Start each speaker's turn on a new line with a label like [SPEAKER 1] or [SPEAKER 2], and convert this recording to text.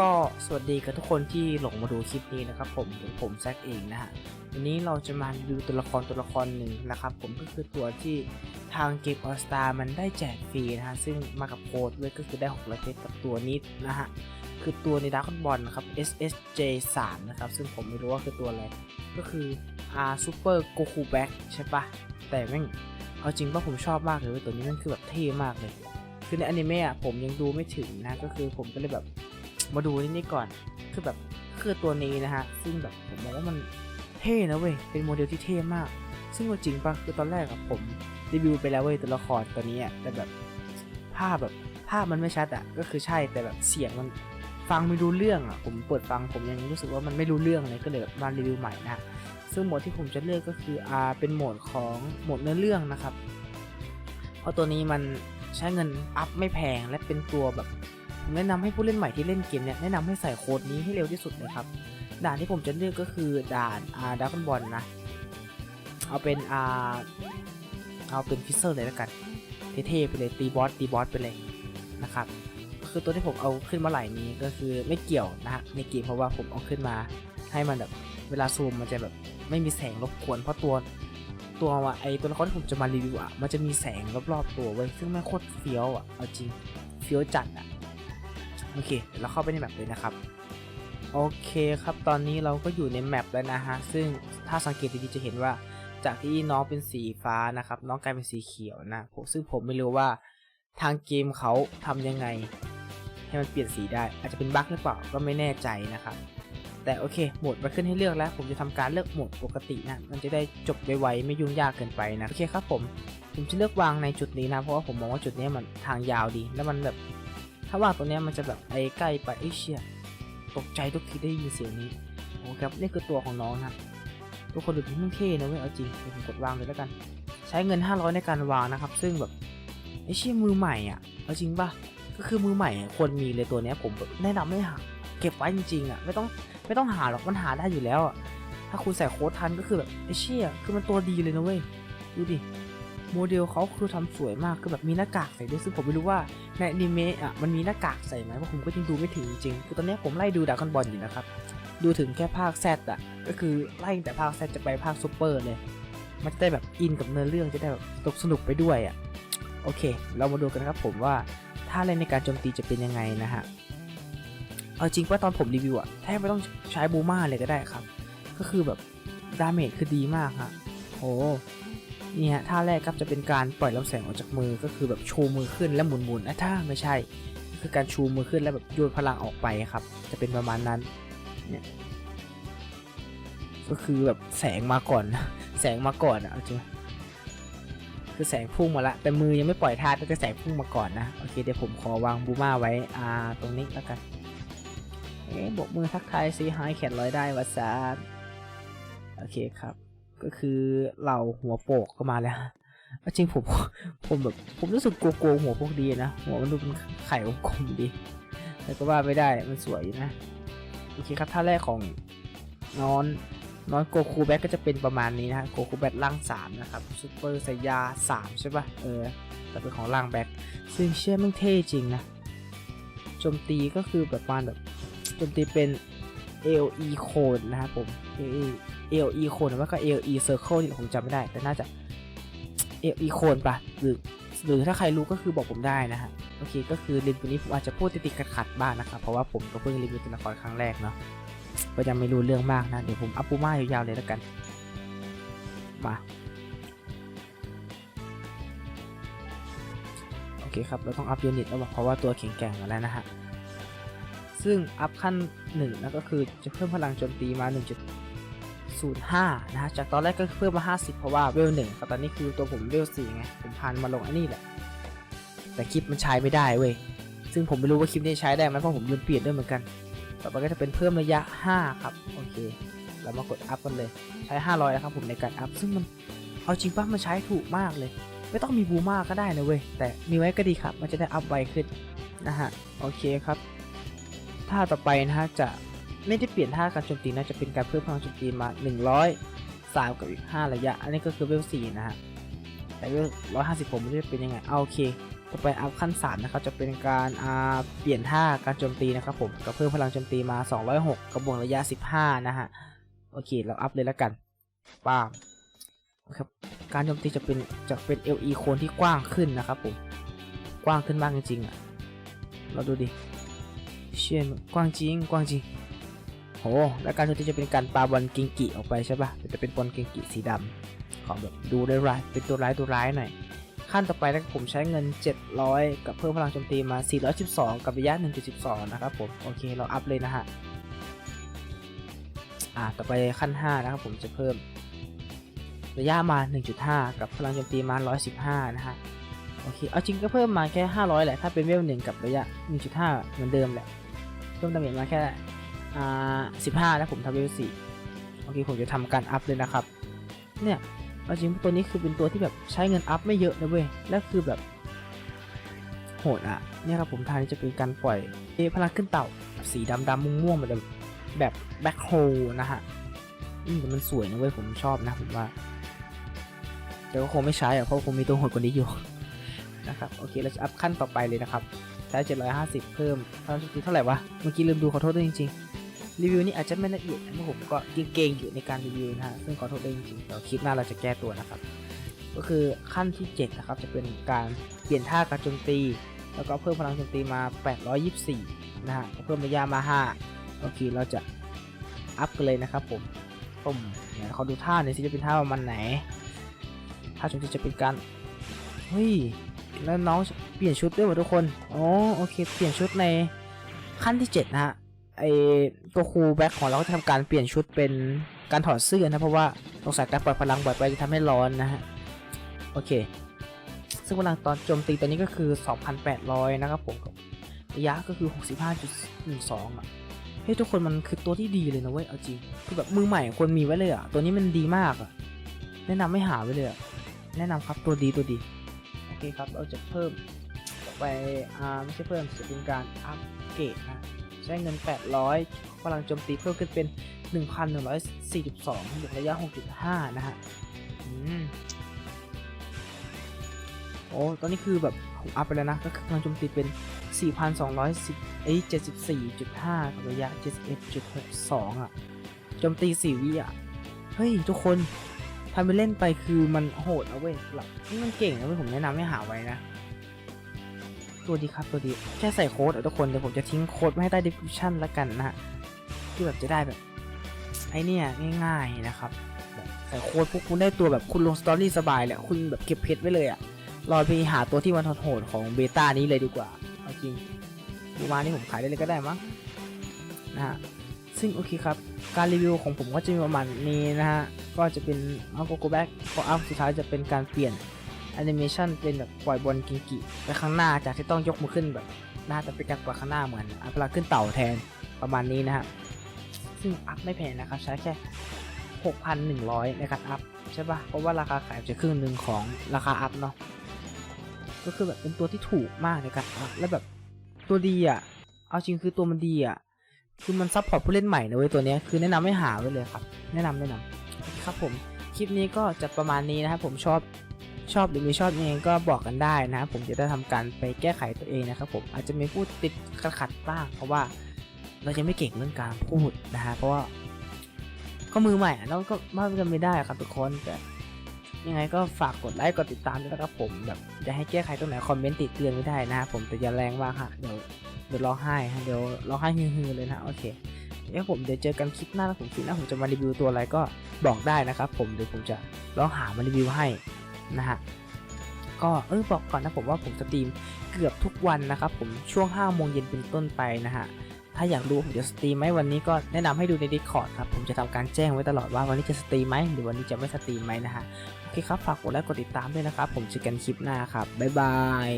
[SPEAKER 1] ก็สวัสดีกับทุกคนที่หลงมาดูคลิปนี้นะครับ ผมผมแซกเองนะฮะวันนี้เราจะมาดูตัวละครตัวละครหนึ่งนะครับ ผมก็คือตัวที่ทางเกมออสตามันได้แจกฟรีนะฮะซึ่งมากับโค้ดด้วยก็คือได้600เพชรกับตัวนี้นะฮะคือตัวในดาร์คบอลนะครับ SSJ 3นะครับ ซึ่งผมไม่รู้ว่าคือตัวอะไร ก็คือ R Super Goku Back ใช่ปะแต่แม่งเอาจริงป่ะผมชอบมากเลยว้ยตัวนี้มันคือแบบเท่มากเลย คือในอนิเมะผมยังดูไม่ถึงนะก็คือผมก็เลยแบบ มาดูนี่นี่ก่อนคือแบบคือตัวนี้นะฮะซึ่งแบบผมมองว่ามันเท่นะเว้ยเป็นโมเดลที่เท่มาก ซึ่งจริงปะคือตอนแรกอะผมรีวิวไปแล้วเว้ยตัวละครตัวนี้อะแต่แบบภาพแบบภาพมันไม่ชัดอะก็คือใช่แต่แบบเสียงมันฟังไม่รู้เรื่องอะผมเปิดฟังผมยังรู้สึกว่ามันไม่รู้เรื่องเลยก็เลยมารีวิวใหม่นะซึ่งโหมดที่ผมจะเลือกก็คืออ่าเป็นโหมดของโหมดเนื้อเรื่องนะครับ เพราะตัวนี้มันใช้เงินอัพไม่แพงและเป็นตัวแบบ แนะนำให้ผู้เล่นใหม่ที่เล่นเกมเนี่ยแนะนำให้ใส่โค้ดนี้ให้เร็วที่สุดเลยครับ ด่านที่ผมจะเลือกก็คือด่านอาดักบอลนะ เอาเป็นอาเอาเป็นฟิเซอร์เลยแล้วกันเท่ๆไปเลยตีบอสตีบอสไปเลยนะครับคือตัวที่ผมเอาขึ้นมาไหล่นี้ก็คือไม่เกี่ยวนะฮะในเกมเพราะว่าผมเอาขึ้นมาให้มันแบบเวลาซูมมันจะแบบไม่มีแสงรบกวนเพราะตัวตัวไอตัวละครที่ผมจะมารีวิวอะมันจะมีแสงรอบๆตัวเว้ซึ่งแม่โคตรเฟี้ยวอะเอาจริงเฟี้ยวจัดอะ โอเคเดี๋ยวเราเข้าไปในแมปเลยนะครับ โอเคครับ ตอนนี้เราก็อยู่ในแมปแล้วนะฮะ ซึ่งถ้าสังเกตดีๆจะเห็นว่า จากที่น้องเป็นสีฟ้านะครับ น้องกลายเป็นสีเขียวนะผมซึ่งผมไม่รู้ว่าทางเกมเขาทำยังไง ให้มันเปลี่ยนสีได้ อาจจะเป็นบั๊กหรือเปล่าก็ไม่แน่ใจนะครับ แต่โอเคโหมดมาขึ้นให้เลือกแล้ว ผมจะทำการเลือกโหมดปกตินะมันจะได้จบไวๆไม่ยุ่งยากเกินไปนะโอเคครับผมผมจะเลือกวางในจุดนี้นะเพราะว่าผมมองว่าจุดนี้มันทางยาวดี แล้วมันแบบาวางตรงนี้มันจะแบบไอ้ใกล้ไปไอ้เชี่ยตกใจทุกทีได้ยินเสียงนี้โอ้ครับนี่คือตัวของน้องนะทุกคนดูมันเท่นะเว้ยเอาจริงผมกดวางเลยแล้วกัน ใช้เงิน 500 ในการวางนะครับ ซึ่งแบบไอ้เชี่ยมือใหม่อะเอาจริงป่ะก็คือมือใหม่ควรมีเลยตัวเนี้ยผมแบบแนะนำให้หาเก็บไว้จริงๆอะไม่ต้องไม่ต้องหาหรอกมันหาได้อยู่แล้วอะถ้าคุณใส่โค้ดทันก็คือแบบไอ้เชี่ยคือมันตัวดีเลยนะเว้ยดูดิ โมเดลเขาคือทำสวยมากคือแบบมีหน้ากากใส่ด้วยซึ่งผมไม่รู้ว่าในอนิเมะอะมันมีหน้ากากใส่ไหมเพราะผมก็ยังดูไม่ถึงจริงคือตอนนี้ผมไล่ดูดาร์คอนบอลอยู่นะครับดูถึงแค่ภาคแซดอะก็คือไล่แต่ภาคแซดจะไปภาคซูเปอร์เลยมันจะได้แบบอินกับเนื้อเรื่องจะได้แบบตกสนุกไปด้วยอะโอเค เรามาดูกันครับผมว่าท่าเล่นในการโจมตีจะเป็นยังไงนะฮะเอาจริงว่าตอนผมรีวิวอะแทบไม่ต้องใช้บูมาเลยก็ได้ครับ ก็คือแบบดาเมจคือดีมากฮะโอ้ นี่ฮะท่าแรกครับจะเป็นการปล่อยลำแสงออกจากมือก็คือแบบชูมือขึ้นแล้วหมุนหมุนๆอะถ้าไม่ใช่ คือการชูมือขึ้นแล้วแบบโยนพลังออกไปครับ จะเป็นประมาณนั้นเนี่ยก็คือแบบแสงมาก่อน แสงมาก่อนอะจริงคือแสงพุ่งมาละแต่มือยังไม่ปล่อยท่าแต่แสงพุ่งมาก่อนนะโอเคเดี๋ยวผมขอวางบูมาไว้อ่าตรงนี้แล้วกันเอ๊ะบกมือทักทายซีไฮแขนร้อยได้วัสานโอเคครับ ก็คือเหล่าหัวโปกก็มาแล้วจริงผมผมแบบผมรู้สึกกลัวๆหัวพวกดีนะหัวมันดูเป็นไข่กลมๆดีแต่ก็ว่าไม่ได้มันสวยนะโอเคครับท่าแรกของนอนนอนโกคูแบ็กก็จะเป็นประมาณนี้นะโกคูแบ็กล่างสามนะครับซูเปอร์ไซยาสามใช่ปะเออแต่เป็นของล่างแบ็กซึ่งเชื่อมันเท่จริงนะโจมตีก็คือแบบประมาณแบบโจมตีเป็น LE cone นะครับผม LE cone หรือว่าก็ LE circle ที่ผมจำไม่ได้ แต่น่าจะ LE cone ปะหรือหรือถ้าใครรู้ก็คือบอกผมได้นะฮะ โอเค ก็คือรีวิวนี้ผมอาจจะพูดติดๆขัดๆบ้างนะครับ เพราะว่าผมก็เพิ่งรีวิวตัวละครครั้งแรกเนาะก็ยังไม่รู้เรื่องมากนะ เดี๋ยวผมอัพปูม่ายาวๆเลยแล้วกัน มา โอเคครับ เราต้องอัพยูนิตแล้วเพราะว่าตัวแข็งแกร่งมาแล้วนะฮะ ซึ่งอัพขั้นหนึ่งนะก็คือจะเพิ่มพลังโจมตีมา 1.05 นะฮะ จากตอนแรกก็เพิ่มมา 50 เพราะว่าเวลหนึ่งแต่ตอนนี้คือตัวผมเวล4ไง ผมพันมาลงอันนี้แหละ แต่คลิปมันใช้ไม่ได้เว้ย ซึ่งผมไม่รู้ว่าคลิปนี้ใช้ได้ไหมเพราะผมลืมเปลี่ยนด้วยเหมือนกัน ต่อไปก็จะเป็นเพิ่มระยะ 5 ครับ โอเค เรามากดอัพกันเลย ใช้ 500นะครับผมในการอัพ ซึ่งมัน เอาจริงป่ะมันใช้ถูกมากเลย ไม่ต้องมีบูมาก็ได้นะเว้ย แต่มีไว้ก็ดีครับ มันจะได้อัพไวขึ้นนะฮะ โอเคครับ ท่าต่อไปนะฮะจะ ไม่ได้เปลี่ยนท่าการโจมตีนะจะเป็นการเพิ่มพลังโจมตีมา 100 3 กับอีก 5 ระยะ อันนี้ก็คือเวล4นะฮะ แต่เวล150 ผมไม่รู้จะเป็นยังไงเอาโอเค ต่อไปอัพขั้น 3 นะครับ จะเป็นการอ่าเปลี่ยนท่าการโจมตีนะครับผมก็เพิ่มพลังโจมตีมา 206กระบวกระยะ 15 นะฮะ โอเค เราอัพเลยแล้วกันป้ามครับการโจมตีจะเป็นจะเป็น LE โคนที่กว้างขึ้นนะครับผม กว้างขึ้นมากจริงๆอะ เราดูดิ เชี่ยกว้างจริง กว้างจริง โห แล้วการโจมตีจะเป็นการปาบอลกิงกิออกไปใช่ปะจะเป็นบอลกิงกิสีดำของแบบดูได้ร้ายเป็นตัวร้ายตัวร้ายหน่อย ขั้นต่อไปแล้วผมใช้เงิน 700 กับเพิ่มพลังโจมตีมา 412 กับระยะ 1.12 นะครับผม โอเค เราอัพเลยนะฮะ อ่า ต่อไปขั้น 5 นะครับผมจะเพิ่ม ระยะมา 1.5 กับพลังโจมตีมา 115 นะฮะ โอเค เอาจริงก็เพิ่มมาแค่ 500 แหละ ถ้าเป็นเวล1กับระยะ 1.5 เหมือนเดิมแหละ เพิ่มดาเมจมาแค่ อ่า15นะผมทำเวล4โอเคผมจะทำการอัพเลยนะครับ เนี่ยเอาจริงตัวนี้คือเป็นตัวที่แบบใช้เงินอัพไม่เยอะนะเว้ย แล้วคือแบบ โหดอะ เนี่ยครับผมทางนี้จะเป็นการปล่อยเอพลังขึ้นเต่า สีดำดำม่วงม่วงๆแบบแบบแบ็คโฮนะฮะอืมแต่มันสวยนะเว้ยผมชอบนะผมว่า แต่ก็คงไม่ใช้อะเพราะคงมีตัวโหดกว่านี้อยู่นะครับโอเคเราจะอัพขั้นต่อไปเลยนะครับใช้750 เพิ่มพลังโจมตีเท่าไหร่วะ เมื่อกี้ลืมดูขอโทษด้วยจริงๆ รีวิวนี้อาจจะไม่ละเอียดนะเพราะผมก็เก่งๆอยู่ในการรีวิวนะฮะซึ่งขอโทษด้วยจริงๆเดี๋ยวคลิปหน้าเราจะแก้ตัวนะครับ ก็คือขั้นที่7นะครับจะเป็นการเปลี่ยนท่าการโจมตี แล้วก็เพิ่มพลังโจมตีมา 824 นะฮะเพิ่มระยะมา 5 โอเคเราจะอัพกันเลยนะครับผมผมเดี๋ยวเขาดูท่าหน่อยสิจะเป็นท่าประมาณไหนท่าโจมตีจะเป็นการเฮ้ยแล้วน้องเปลี่ยนชุดด้วยวะทุกคน อ๋อ โอเค เปลี่ยนชุดในขั้นที่ 7 นะฮะ ไอตัวครูแบ็คของเราก็จะทำการเปลี่ยนชุดเป็นการถอดเสื้อนะเพราะว่าสงสัยการปล่อยพลังบ่อยไปจะทำให้ร้อนนะฮะโอเค ซึ่งพลังตอนโจมตีตอนนี้ก็คือ 2,800 นะครับผมระยะก็คือ 65.12 อะเฮ้ยทุกคนมันคือตัวที่ดีเลยนะเว้ยเอาจริงคือแบบมือใหม่ควรมีไว้เลยอะตัวนี้มันดีมากอะแนะนำไม่หาไว้เลยอะแนะนำครับตัวดีตัวดีโอเคครับเราจะเพิ่มไปอ่าไม่ใช่เพิ่มจะเป็นการอัปเกรดนะ ใช้เงิน 800พลังโจมตีเพิ่มขึ้นเป็น 1,142บวกระยะ 6.5 นะฮะอืมโอ้ตอนนี้คือแบบผมอัพไปแล้วนะ ก็คือพลังโจมตีเป็น 4,210เอ้ย74.5 กับระยะ 71.62 อะโจมตี 4 วิอะ เฮ้ย ทุกคนทำไปเล่นไปคือมันโหดนะเว้ยหลับนี่มันเก่งนะเว้ยผมแนะนำให้หาไว้นะ ตัวดีครับตัวดี แค่ใส่โค้ดอะทุกคนเดี๋ยวผมจะทิ้งโค้ดไว้ให้ใต้ description แล้วกันนะที่แบบจะได้แบบไอเนี่ยง่ายๆนะครับใส่โค้ดพวกคุณได้ตัวแบบคุณลงสตอรี่สบายแหละคุณแบบเก็บเพชรไว้เลยอะรอไปหาตัวที่มันโหดของเบต้านี้เลยดีกว่าเอาจริงบูมานี่ผมขายได้เลยก็ได้มั้งนะฮะซึ่งโอเคครับการรีวิวของผมก็จะมีประมาณนี้นะฮะก็จะเป็นเอาโกโกแบ็กพออัพสุดท้ายจะเป็นการเปลี่ยน แอนิเมชันเป็นแบบปล่อยบอลกิงกิไปข้างหน้าจากที่ต้องยกมือขึ้นแบบน่าจะเป็นการปล่อยข้างหน้าเหมือนอัพลังขึ้นเต่าแทนประมาณนี้นะฮะซึ่งอัพไม่แพงนะครับใช้แค่ 6,100 ในการอัพใช่ปะ่ะเพราะว่าราคาขายจะครึ่งหนึ่งของราคาอัพเนาะก็คือแบบเป็นตัวที่ถูกมากในการอัพและแบบตัวดีอะเอาจริงคือตัวมันดีอะคือมันซัพพอร์ตผู้เล่นใหม่นะเว้ยตัวนี้คือแนะนำให้หาไว้เลยครับ แนะนำแนะนำครับผมคลิปนี้ก็จะประมาณนี้นะครับผมชอบ ชอบหรือไม่ชอบยังไงก็บอกกันได้นะครับผมจะได้ทำการไปแก้ไขตัวเองนะครับผมอาจจะมีพูดติดขัดบ้าง เพราะว่าเรายังไม่เก่งเรื่องการพูดนะฮะเพราะว่าก็มือใหม่เราก็มากันไม่ได้ครับทุกคนแต่ยังไงก็ฝากกดไลค์กดติดตามด้วยนะครับผมแบบจะให้แก้ไขตรงไหนคอมเมนต์ติดเตือนไม่ได้นะครับผมแต่อย่าแรงมากฮะเดี๋ยวเดี๋ยวร้องไห้ฮะเดี๋ยวร้องไห้ฮือๆเลยนะโอเคเดี๋ยวผมเดี๋ยวเจอกันคลิปหน้าผมคลิปหน้าผมจะมารีวิวตัวอะไรก็บอกได้นะครับผมเดี๋ยวผมจะลองหามารีวิวให้ นะฮะก็เออบอกก่อนนะผมว่าผมสตรีมเกือบทุกวันนะครับผมช่วง5โมงเย็นเป็นต้นไปนะฮะถ้าอยากรู้ผมจะสตรีมไหมวันนี้ก็แนะนำให้ดูใน Discord ครับผมจะทำการแจ้งไว้ตลอดว่าวันนี้จะสตรีมไหมหรือวันนี้จะไม่สตรีมไหมนะฮะโอเคครับฝากกดไลค์กดติดตามด้วยนะครับผมเจอกันคลิปหน้าครับบ๊ายบาย